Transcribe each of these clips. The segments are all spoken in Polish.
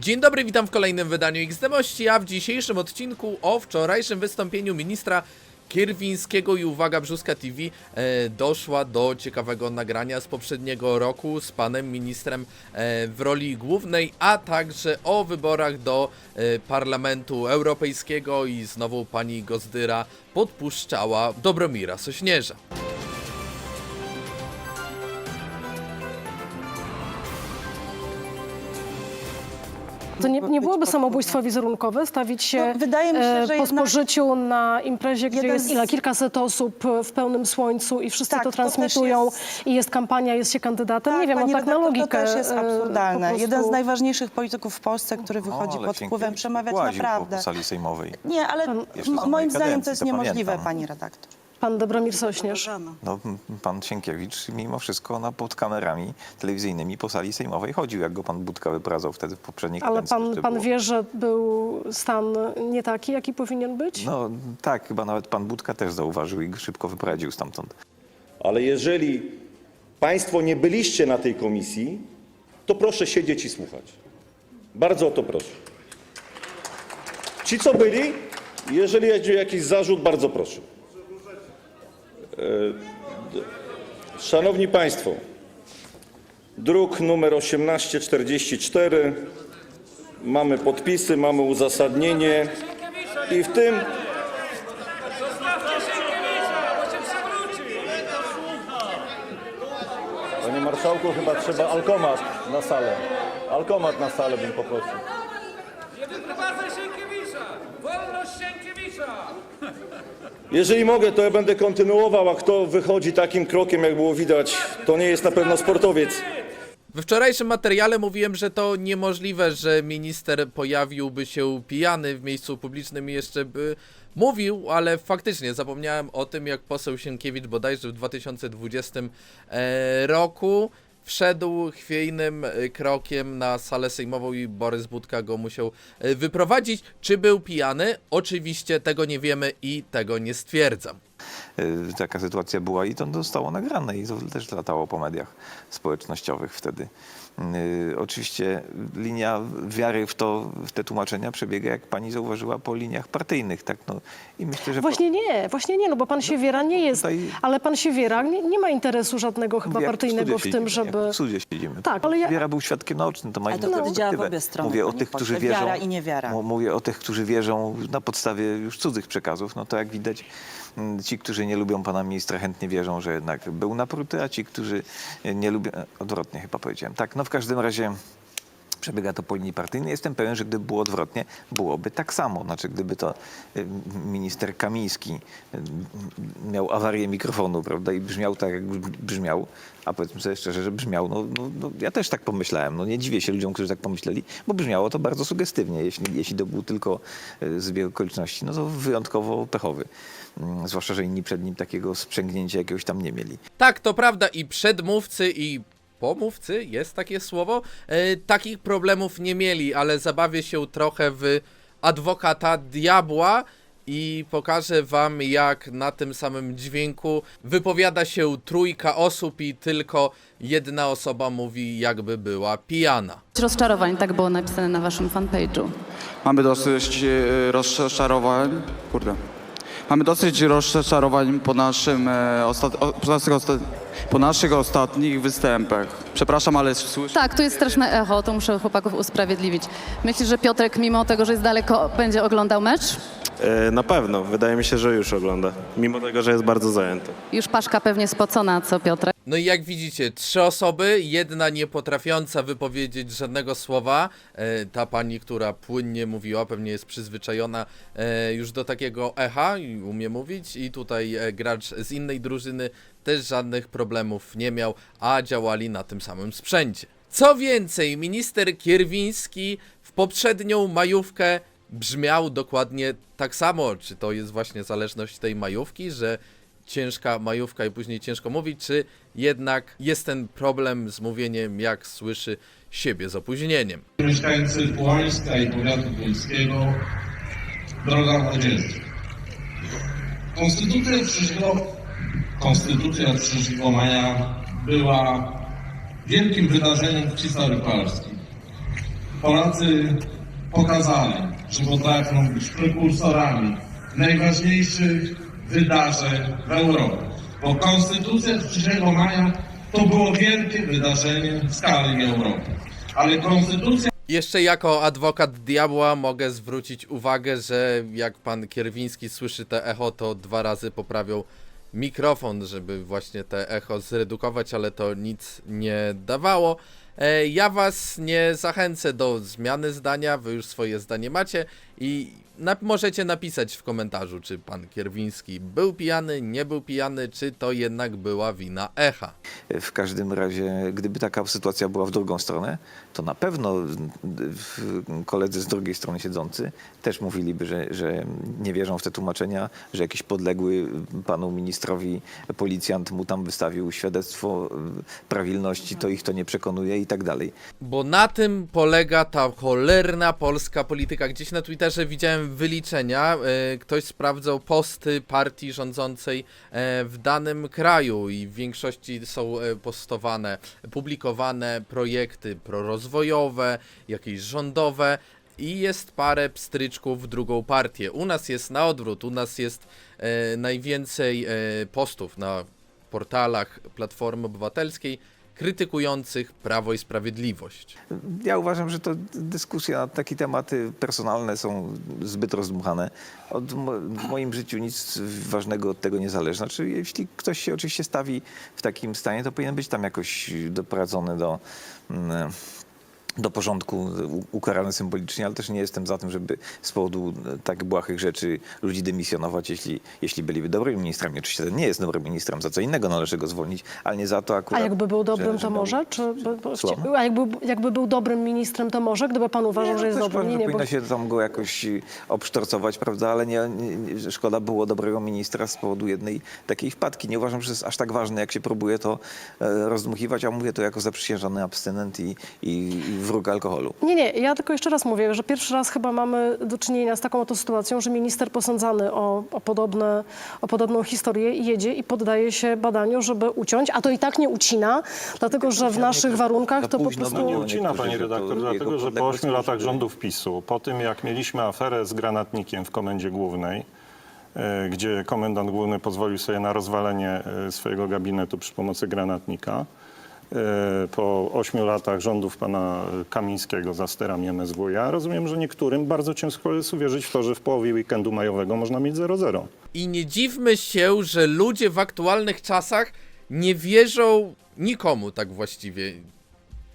Dzień dobry, witam w kolejnym wydaniu XDMości, a w dzisiejszym odcinku o wczorajszym wystąpieniu ministra Kierwińskiego i uwaga Brzuska TV e, doszła do ciekawego nagrania z poprzedniego roku z panem ministrem e, w roli głównej, a także o wyborach do e, Parlamentu Europejskiego i znowu pani Gozdyra podpuszczała Dobromira Sośnierza. To nie, nie byłoby samobójstwo wizerunkowe stawić się No, wydaje mi się, e, że po spożyciu na imprezie, gdzie jest z- ile? Kilkaset osób w pełnym słońcu i wszyscy Tak, to to transmitują jest- i jest kampania, jest się kandydatem. nie wiem, no tak na logikę. To też jest e, absurdalne. prostu- Jeden z najważniejszych polityków w Polsce, który wychodzi ale pod wpływem przemawiać naprawdę. po sali sejmowej. Nie, ale moim zdaniem to jest to niemożliwe, pamiętam. pani redaktor. Pan Dobromir Sośnierz. No, pan Sienkiewicz mimo wszystko na, pod kamerami telewizyjnymi po sali sejmowej chodził, jak go pan Budka wyprowadzał wtedy w poprzedniej Ale kadencji. pan, pan wie, że był stan nie taki, jaki powinien być? No tak, chyba nawet pan Budka też zauważył i go szybko wyprowadził stamtąd. Ale jeżeli Państwo nie byliście na tej komisji, to proszę siedzieć i słuchać. Bardzo o to proszę. Ci, co byli, jeżeli jest jakiś zarzut, bardzo proszę. E, Szanowni Państwo, druk numer 1844, mamy podpisy, mamy uzasadnienie i w tym! Panie marszałku, chyba trzeba alkomat na salę. Alkomat na salę bym poprosił. Nie wyprowadzaj Sienkiewicza! Wolność Sienkiewicza! Jeżeli mogę, to ja będę kontynuował, a kto wychodzi takim krokiem, jak było widać, to nie jest na pewno sportowiec. We wczorajszym materiale mówiłem, że to niemożliwe, że minister pojawiłby się pijany w miejscu publicznym i jeszcze by mówił, ale faktycznie zapomniałem o tym, jak poseł Sienkiewicz bodajże w 2020 e, roku wszedł chwiejnym e, krokiem na salę sejmową i Borys Budka go musiał e, wyprowadzić. Czy był pijany? Oczywiście tego nie wiemy i tego nie stwierdzam. Y, Taka sytuacja była i to zostało nagrane i to też latało po mediach społecznościowych wtedy. Y, Oczywiście linia wiary w, to, w te tłumaczenia przebiega, jak pani zauważyła, po liniach partyjnych. Tak? No, I myślę, że Właśnie nie, właśnie nie, no bo pan Siewiera nie jest, tutaj- ale pan Siewiera nie, nie ma interesu żadnego chyba Jak partyjnego w tym, siedzimy, żeby... Jak w sudzie siedzimy. Tak, ale ja- Wiera był świadkiem naocznym, to ma Ale to inną wtedy działa w perspektywę. obie strony, Mówię o panie tych, którzy pośle, wierzą. wiara i niewiara. mu- Mówię o tych, którzy wierzą na podstawie już cudzych przekazów. No to jak widać, ci, którzy nie lubią pana ministra, chętnie wierzą, że jednak był napruty, a ci, którzy nie lubią. Odwrotnie chyba powiedziałem. Tak, no w każdym razie. Przebiega to po linii partyjnej. Jestem pewien, że gdyby było odwrotnie, byłoby tak samo. Znaczy, gdyby to y, minister Kamiński y, miał awarię mikrofonu, prawda, i brzmiał tak, jak brzmiał, a powiedzmy sobie szczerze, że brzmiał, no, no, no ja też tak pomyślałem. No nie dziwię się ludziom, którzy tak pomyśleli, bo brzmiało to bardzo sugestywnie. Jeśli, jeśli to był tylko y, zbieg okoliczności, no to wyjątkowo pechowy. Mm, Zwłaszcza, że inni przed nim takiego sprzęgnięcia jakiegoś tam nie mieli. Tak, to prawda i przedmówcy i pomówcy, jest takie słowo, e, takich problemów nie mieli, ale zabawię się trochę w adwokata diabła i pokażę wam jak na tym samym dźwięku wypowiada się trójka osób i tylko jedna osoba mówi jakby była pijana. rozczarowań, tak było napisane na waszym fanpage'u. Mamy dosyć e, rozczarowań. Kurde. Mamy dosyć rozczarowań po naszym e, ostat... o, po, naszych osta... po naszych ostatnich występach. Przepraszam, ale słyszę. Tak, tu jest straszne echo, to muszę chłopaków usprawiedliwić. Myślisz, że Piotrek, mimo tego, że jest daleko, będzie oglądał mecz? E, Na pewno. Wydaje mi się, że już ogląda. Mimo tego, że jest bardzo zajęty. Już Paszka pewnie spocona, co Piotrek? No i jak widzicie, trzy osoby, jedna nie potrafiąca wypowiedzieć żadnego słowa. E, ta pani, która płynnie mówiła, pewnie jest przyzwyczajona e, już do takiego echa i umie mówić. I tutaj e, gracz z innej drużyny też żadnych problemów nie miał, a działali na tym samym sprzęcie. Co więcej, minister Kierwiński w poprzednią majówkę brzmiał dokładnie tak samo. Czy to jest właśnie zależność tej majówki, że ciężka majówka i później ciężko mówić, czy jednak jest ten problem z mówieniem, jak słyszy siebie z opóźnieniem. mieszkańcy Połańska i powiatu polskiego, droga młodzieży. Konstytucja 3, Konstytucja 3 maja była wielkim wydarzeniem w historii Polski. Polacy pokazali, że potrafią być prekursorami najważniejszych wydarzeń w Europie. Bo Konstytucja z 3 maja to było wielkie wydarzenie w skali Europy. Ale Konstytucja Jeszcze jako adwokat diabła mogę zwrócić uwagę, że jak pan Kierwiński słyszy te echo, to dwa razy poprawiał mikrofon, żeby właśnie te echo zredukować, ale to nic nie dawało. E, Ja was nie zachęcę do zmiany zdania, wy już swoje zdanie macie i na, możecie napisać w komentarzu, czy pan Kierwiński był pijany, nie był pijany, czy to jednak była wina echa. W każdym razie, gdyby taka sytuacja była w drugą stronę, to na pewno koledzy z drugiej strony siedzący też mówiliby, że, że nie wierzą w te tłumaczenia, że jakiś podległy panu ministrowi policjant mu tam wystawił świadectwo y, prawilności, to ich to nie przekonuje i tak dalej. Bo na tym polega ta cholerna polska polityka. Gdzieś na Twitterze widziałem wyliczenia. e, Ktoś sprawdzał posty partii rządzącej e, w danym kraju i w większości są e, postowane, publikowane projekty prorozwojowe, jakieś rządowe. I jest parę pstryczków w drugą partię. U nas jest na odwrót. U nas jest najwięcej postów na portalach Platformy Obywatelskiej krytykujących Prawo i Sprawiedliwość. Ja uważam, że to dyskusja na takie tematy personalne są zbyt rozdmuchane. Od w moim życiu nic ważnego od tego nie zależy. Znaczy, jeśli ktoś się oczywiście stawi w takim stanie, to powinien być tam jakoś doprowadzony do, mm, do porządku, ukarany symbolicznie, ale też nie jestem za tym, żeby z powodu e, tak błahych rzeczy ludzi dymisjonować, jeśli, jeśli byliby dobrymi ministrami. Oczywiście ten nie jest dobrym ministrem, za co innego należy go zwolnić, ale nie za to A akurat. jakby był dobrym, że- to może? Czy, a jakby, jakby był dobrym ministrem, to może? Gdyby pan uważał, że jest dobrym? Nie, nie, bo... powinno się tam go jakoś y, obsztorcować, prawda, ale nie, nie, nie, szkoda było dobrego ministra z powodu jednej takiej wpadki. Nie uważam, że jest aż tak ważne, jak się próbuje to e, rozdmuchiwać, a mówię to jako zaprzysiężony abstynent i, i, i wróg alkoholu. Nie, nie, ja tylko jeszcze raz mówię, że pierwszy raz chyba mamy do czynienia z taką oto sytuacją, że minister posądzany o, o, podobne, o podobną historię jedzie i poddaje się badaniu, żeby uciąć, a to i tak nie ucina, dlatego że w naszych warunkach to po prostu... Nie ucina, to redaktor, dlatego że po ośmiu latach rządów PiSu, po tym jak mieliśmy aferę z granatnikiem w Komendzie Głównej, e, gdzie komendant główny pozwolił sobie na rozwalenie e, swojego gabinetu przy pomocy granatnika, po ośmiu latach rządów pana Kamińskiego za sterami MSW, ja rozumiem, że niektórym bardzo ciężko jest uwierzyć w to, że w połowie weekendu majowego można mieć 0-0. I nie dziwmy się, że ludzie w aktualnych czasach nie wierzą nikomu tak właściwie.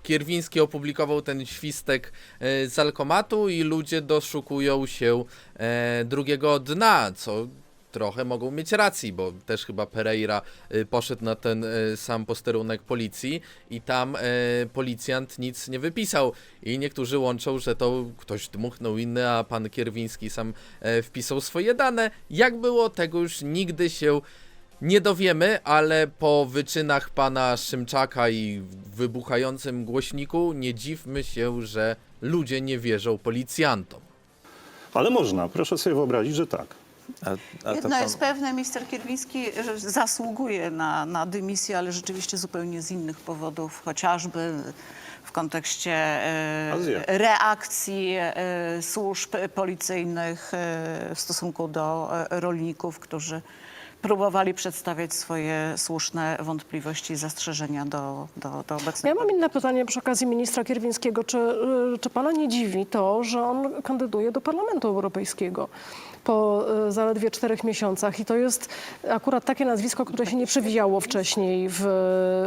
Kierwiński opublikował ten świstek e, z alkomatu i ludzie doszukują się e, drugiego dna, co trochę mogą mieć racji, bo też chyba Pereira e, poszedł na ten e, sam posterunek policji i tam e, policjant nic nie wypisał. I niektórzy łączą, że to ktoś dmuchnął inny, a pan Kierwiński sam e, wpisał swoje dane. Jak było, tego już nigdy się nie dowiemy, ale po wyczynach pana Szymczaka i wybuchającym głośniku nie dziwmy się, że ludzie nie wierzą policjantom. Ale można, proszę sobie wyobrazić, że tak. A, a Jedno pan- jest pewne, minister Kierwiński że zasługuje na, na dymisję, ale rzeczywiście zupełnie z innych powodów, chociażby w kontekście e, reakcji e, służb policyjnych e, w stosunku do e, rolników, którzy próbowali przedstawiać swoje słuszne wątpliwości i zastrzeżenia do, do, do obecnej Ja mam inne pytanie przy okazji ministra Kierwińskiego. Czy, y, czy pana nie dziwi to, że on kandyduje do Parlamentu Europejskiego po y, zaledwie czterech miesiącach? I to jest akurat takie nazwisko, które się nie przewijało wcześniej w,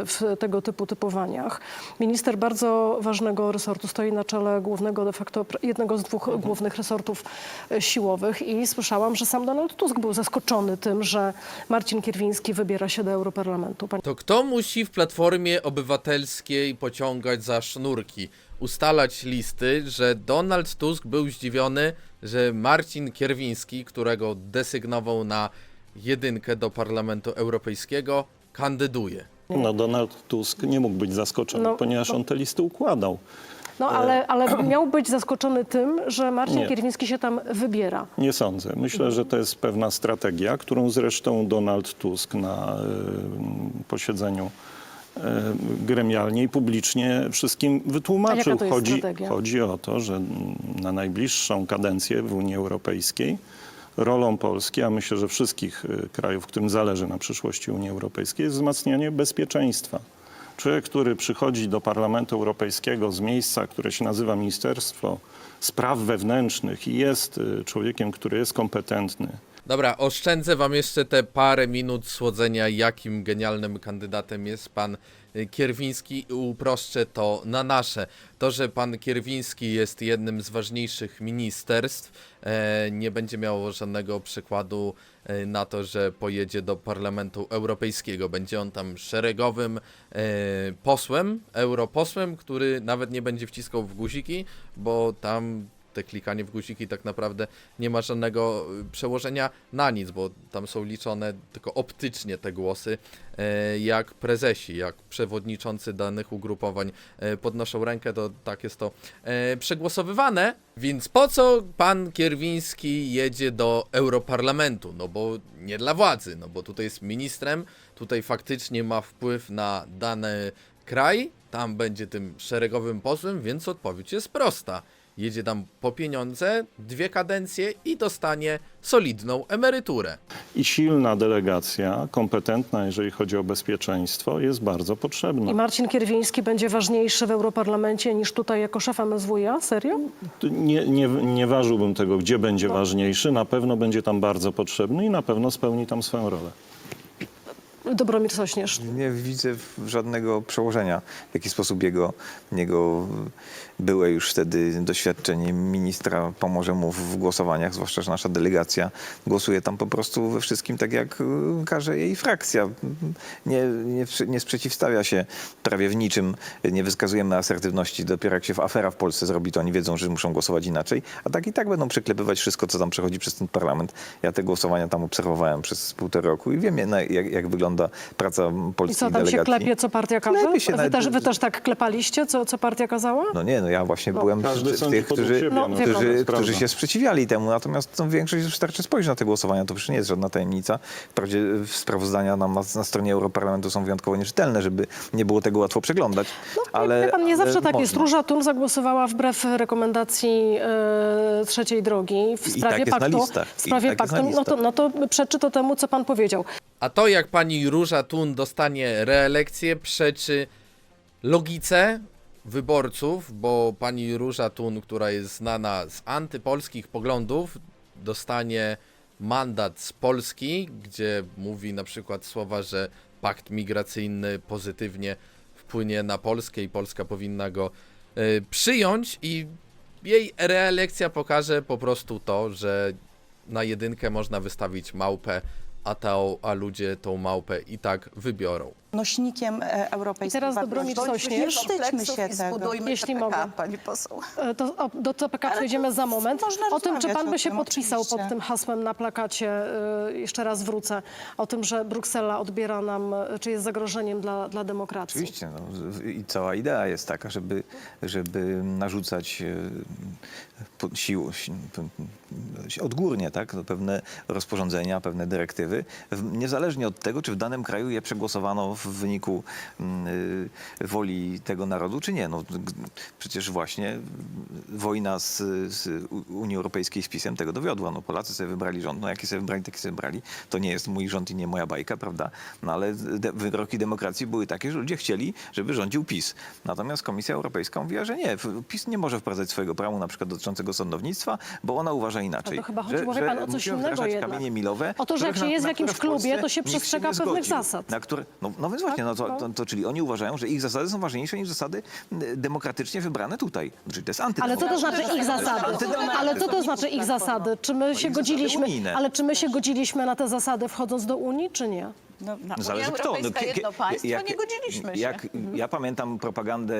w tego typu typowaniach. Minister bardzo ważnego resortu stoi na czele głównego de facto, jednego z dwóch głównych resortów y, siłowych i słyszałam, że sam Donald Tusk był zaskoczony tym, że Marcin Kierwiński wybiera się do Europarlamentu. To kto musi w Platformie Obywatelskiej pociągać za sznurki? Ustalać listy, że Donald Tusk był zdziwiony, że Marcin Kierwiński, którego desygnował na jedynkę do Parlamentu Europejskiego, kandyduje. No Donald Tusk nie mógł być zaskoczony, No, ponieważ on te listy układał. No ale, ale miał być zaskoczony tym, że Marcin Nie. Kierwiński się tam wybiera. Nie sądzę. Myślę, że to jest pewna strategia, którą zresztą Donald Tusk na y, posiedzeniu e, gremialnie i publicznie wszystkim wytłumaczył. Chodzi, chodzi o to, że na najbliższą kadencję w Unii Europejskiej rolą Polski, a myślę, że wszystkich y, krajów, którym zależy na przyszłości Unii Europejskiej, jest wzmacnianie bezpieczeństwa. Człowiek, który przychodzi do Parlamentu Europejskiego z miejsca, które się nazywa Ministerstwo Spraw Wewnętrznych i jest y, człowiekiem, który jest kompetentny, Dobra, oszczędzę wam jeszcze te parę minut słodzenia, jakim genialnym kandydatem jest pan y, Kierwiński i uproszczę to na nasze. To, że pan Kierwiński jest jednym z ważniejszych ministerstw, e, nie będzie miało żadnego przykładu e, na to, że pojedzie do Parlamentu Europejskiego. Będzie on tam szeregowym e, posłem, europosłem, który nawet nie będzie wciskał w guziki, bo tam te klikanie w guziki tak naprawdę nie ma żadnego y, przełożenia na nic, bo tam są liczone tylko optycznie te głosy, e, jak prezesi, jak przewodniczący danych ugrupowań e, podnoszą rękę, to tak jest to e, przegłosowywane. Więc po co pan Kierwiński jedzie do Europarlamentu? No bo nie dla władzy, no bo tutaj jest ministrem, tutaj faktycznie ma wpływ na dany kraj, tam będzie tym szeregowym posłem, więc odpowiedź jest prosta jedzie tam po pieniądze, dwie kadencje i dostanie solidną emeryturę. i silna delegacja, kompetentna, jeżeli chodzi o bezpieczeństwo, jest bardzo potrzebna. I Marcin Kierwiński będzie ważniejszy w Europarlamencie niż tutaj jako szef MSWiA? Serio? Nie, nie, nie ważyłbym tego, gdzie będzie ważniejszy. Na pewno będzie tam bardzo potrzebny i na pewno spełni tam swoją rolę. Dobromir Sośnierz. Nie widzę żadnego przełożenia, w jaki sposób jego, jego byłe już wtedy doświadczenie ministra pomoże mu w głosowaniach, zwłaszcza, że nasza delegacja głosuje tam po prostu we wszystkim tak, jak y, każe jej frakcja. Nie, nie, nie sprzeciwstawia się prawie w niczym, nie wyskazujemy asertywności. Dopiero jak się w afera w Polsce zrobi, to oni wiedzą, że muszą głosować inaczej, a tak i tak będą przyklepywać wszystko, co tam przechodzi przez ten parlament. Ja te głosowania tam obserwowałem przez półtora roku i wiem, jak, jak wygląda praca I polskiej co, tam się delegacji. klepie, co partia każe? Klepie się Wy nawet- też, wy też tak klepaliście, co, co partia kazała? No nie, no ja właśnie byłem Każdy sądzi tych, którzy, siebie, No, no, którzy, jest którzy się sprzeciwiali temu, natomiast no, większość wystarczy spojrzeć na te głosowania, to przecież nie jest żadna tajemnica. Wprawdzie y, sprawozdania nam na, na stronie Europarlamentu są wyjątkowo nieczytelne, żeby nie było tego łatwo przeglądać, ale... Wie pan, nie zawsze ale tak jest. można. Róża Tun zagłosowała wbrew rekomendacji e, trzeciej drogi w I sprawie tak jest na paktu. W I sprawie tak jest na paktu. No to, no to przeczy to temu, co pan powiedział. A to jak pani Róża Tun dostanie reelekcję przeczy logice wyborców, bo pani Róża Tun, która jest znana z antypolskich poglądów, dostanie mandat z Polski, gdzie mówi na przykład słowa, że pakt migracyjny pozytywnie wpłynie na Polskę i Polska powinna go e, przyjąć i jej reelekcja pokaże po prostu to, że na jedynkę można wystawić małpę, a, ta, a ludzie tą małpę i tak wybiorą. Nośnikiem e, europejskich I teraz wartości. Dobromir Bądźmy Sośnierz. Nie wstydźmy się tego. Jeśli mogę. Pani poseł. E, To, o, do CPK Ale przejdziemy to za moment. można O tym, czy rozmawiać pan o by się tym, podpisał pod oczywiście. tym hasłem na plakacie, e, jeszcze raz wrócę, o tym, że Bruksela odbiera nam, e, czy jest zagrożeniem dla, dla demokracji. Oczywiście. No, z- I cała idea jest taka, żeby, żeby narzucać e, po- sił, si- p- odgórnie tak, no, pewne rozporządzenia, pewne dyrektywy, w- niezależnie od tego, czy w danym kraju je przegłosowano w wyniku mm, y, woli tego narodu, czy nie. No, przecież właśnie wojna z, z Unii Europejskiej z PiSem tego dowiodła. No, Polacy sobie wybrali rząd, no jaki sobie wybrali, taki sobie wybrali. To nie jest mój rząd i nie moja bajka, prawda? No ale de- wyroki demokracji były takie, że ludzie chcieli, żeby rządził PiS. Natomiast Komisja Europejska mówiła, że nie, w- PiS nie może wprowadzać swojego prawa, na przykład dotyczącego sądownictwa, bo ona uważa inaczej. No to chyba Że- wie że pan, o coś innego jednak. kamienie milowe. O to, że jak się jest w jakimś klubie, to się przestrzega pewnych zasad. Na które, no, no więc właśnie, no to, to, to, czyli oni uważają, że ich zasady są ważniejsze niż zasady m, demokratycznie wybrane tutaj. Czyli to jest Ale co to znaczy ich zasady? Ale co to znaczy ich zasady? Czy my się zasady godziliśmy, ale czy my się godziliśmy na te zasady wchodząc do Unii, czy nie? No, No Zależy kto. Europejska jedno państwo, nie godziliśmy się. Jak ja pamiętam propagandę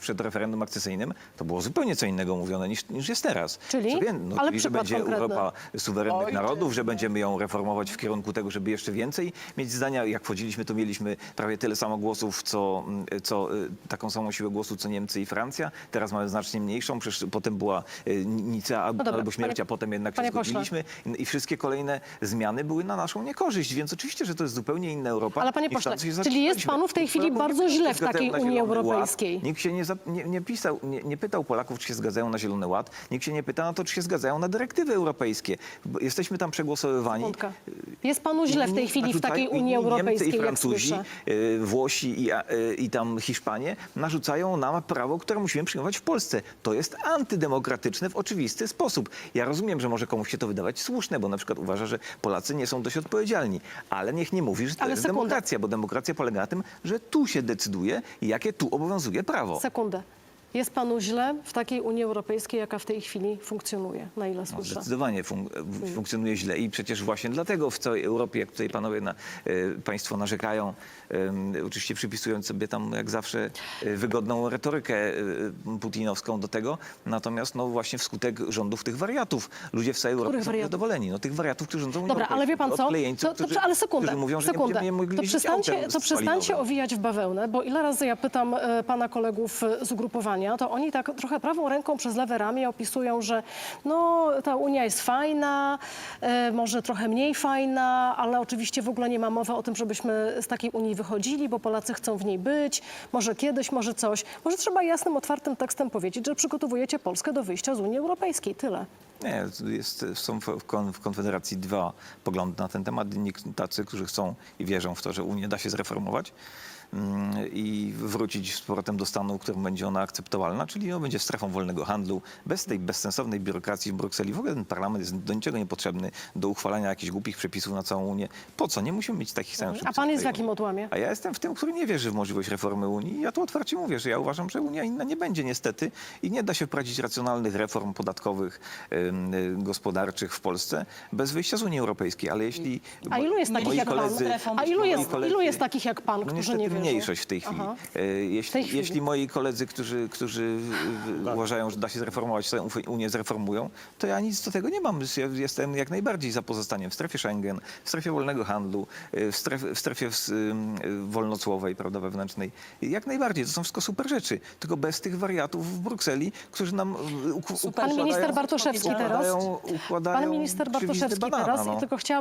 przed referendum akcesyjnym, to było zupełnie co innego mówione niż, niż jest teraz. Czyli? Wie- no, Ale czyli, że będzie konkretny. Europa suwerennych Oj, narodów, że będziemy ją reformować w kierunku tego, żeby jeszcze więcej mieć zdania. Jak wchodziliśmy, to mieliśmy prawie tyle samo głosów, co, co y, taką samą siłę głosu, co Niemcy i Francja. Teraz mamy znacznie mniejszą, przecież potem była y, albo, No dobra, albo śmierć, panie- a potem jednak się panie pośle. zgodziliśmy. I wszystkie kolejne zmiany były na naszą niekorzyść, więc oczywiście, że to jest zupełnie zupełnie inna Europa. Ale panie pośle, czyli jest panu w tej chwili bardzo źle w takiej Unii Europejskiej. Ład. Nikt się nie, za, nie, nie, pisał, nie, nie pytał Polaków, czy się zgadzają na Zielony Ład. Nikt się nie pyta na to, czy się zgadzają na dyrektywy europejskie. Bo jesteśmy tam przegłosowywani. Jest panu źle w tej chwili w takiej Unii Niemcy Europejskiej, i jak Francuzi, y, Włosi i, y, i tam Hiszpanie narzucają nam prawo, które musimy przyjmować w Polsce. To jest antydemokratyczne w oczywisty sposób. Ja rozumiem, że może komuś się to wydawać słuszne, bo na przykład uważa, że Polacy nie są dość odpowiedzialni. Ale niech nie mówi, że to Ale jest sekunda. demokracja, bo demokracja polega na tym, że tu się decyduje, jakie tu obowiązuje prawo. Sekundę. Jest panu źle w takiej Unii Europejskiej, jaka w tej chwili funkcjonuje, na ile No, słyszę? zdecydowanie fun- w- funkcjonuje źle i przecież właśnie dlatego w całej Europie, jak tutaj panowie na, e, państwo narzekają, oczywiście przypisując sobie tam jak zawsze e, wygodną retorykę e, putinowską do tego, natomiast no właśnie wskutek rządów tych wariatów. Ludzie w całej Europie są wariatów? zadowoleni. No tych wariatów, którzy rządzą Dobra, ale wie pan co? To, to, którzy, ale sekundę, mówią, że nie sekundę. będziemy mogli to przestańcie, to przestańcie owijać w bawełnę, bo ile razy ja pytam pana kolegów z ugrupowania, to oni tak trochę prawą ręką przez lewe ramię opisują, że no ta Unia jest fajna, e, może trochę mniej fajna, ale oczywiście w ogóle nie ma mowy o tym, żebyśmy z takiej Unii wychodzili, bo Polacy chcą w niej być, może kiedyś, może coś. Może trzeba jasnym, otwartym tekstem powiedzieć, że przygotowujecie Polskę do wyjścia z Unii Europejskiej. Tyle. Nie, jest, są w, w kon- w Konfederacji dwa poglądy na ten temat. Tacy, którzy chcą i wierzą w to, że Unię da się zreformować i wrócić z powrotem do stanu, w którym będzie ona akceptowalna, czyli no, będzie strefą wolnego handlu, bez tej bezsensownej biurokracji w Brukseli. W ogóle ten parlament jest do niczego niepotrzebny, do uchwalania jakichś głupich przepisów na całą Unię. Po co? Nie musimy mieć takich samych A przepisów. pan jest w jakim odłamie? A ja jestem w tym, który nie wierzy w możliwość reformy Unii. I Ja tu otwarcie mówię, że ja uważam, że Unia inna nie będzie niestety i nie da się wprowadzić racjonalnych reform podatkowych, y, gospodarczych w Polsce bez wyjścia z Unii Europejskiej. Ale jeśli A ilu jest takich jak koledzy, pan? A ilu jest, koledzy- ilu jest takich jak pan, no którzy nie wierzą? Mniejszość w tej chwili. Aha. E, Jeśli, chwili. jeśli moi koledzy, którzy, którzy Tak. uważają, że da się zreformować Unię, zreformują, to ja nic do tego nie mam. Ja jestem jak najbardziej za pozostaniem w strefie Schengen, w strefie wolnego handlu, y, w strefie, w strefie wolnocłowej, prawda, wewnętrznej. Jak najbardziej, to są wszystko super rzeczy. Tylko bez tych wariatów w Brukseli, którzy nam y, uk- Pan minister Bartoszewski teraz. układają- układają Pan minister Bartoszewski banana, teraz no. i tylko chciałabym